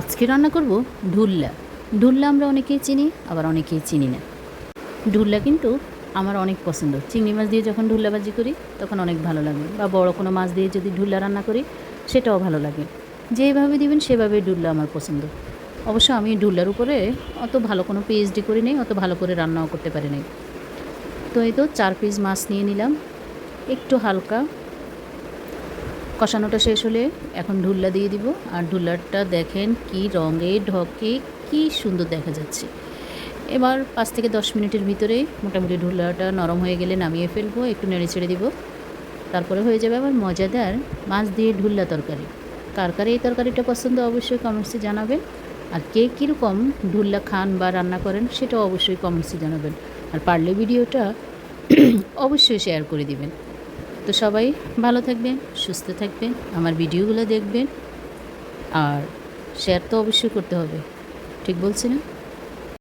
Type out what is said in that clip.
আজকে রান্না করব ঢুল্লা। ঢুল্লা আমরা অনেকেই চিনি, আবার অনেকেই চিনি না। ঢুল্লা কিন্তু আমার অনেক পছন্দ। চিংড়ি মাছ দিয়ে যখন ঢুল্লা ভাজি করি, তখন অনেক ভালো লাগে। বা বড় কোনো মাছ দিয়ে যদি ঢুল্লা রান্না করি, সেটাও ভালো লাগে। যেভাবে দিবেন, সেভাবে ঢুল্লা আমার পছন্দ। অবশ্য আমি ঢুল্লার উপরে অত ভালো কোনো পিএইচডি করি নেই, অত ভালো করে রান্নাও করতে পারি নাই। তো এই তো চার পিস মাছ নিয়ে নিলাম। একটু হালকা কষানোটা শেষ হলে এখন ঢুল্লা দিয়ে দিব। আর ঢুল্লাটা দেখেন কি রঙে ঢকে, কি সুন্দর দেখা যাচ্ছে। এবার পাঁচ থেকে দশ মিনিটের ভিতরে মোটামুটি ঢুল্লাটা নরম হয়ে গেলে নামিয়ে ফেলব, একটু নেড়ে ছেড়ে দিব। তারপরে হয়ে যাবে আবার মজাদার মাছ দিয়ে ঢুল্লা তরকারি। কার কার এই তরকারিটা পছন্দ অবশ্যই কমেন্টসে জানাবেন। আর কে কীরকম ঢুল্লা খান বা রান্না করেন সেটাও অবশ্যই কমেন্টসে জানাবেন। আর পারলে ভিডিওটা অবশ্যই শেয়ার করে দিবেন। তো সবাই ভালো থাকবেন, সুস্থ থাকবেন, আমার ভিডিওগুলো দেখবেন, আর শেয়ার তো অবশ্যই করতে হবে। ঠিক বলছি না?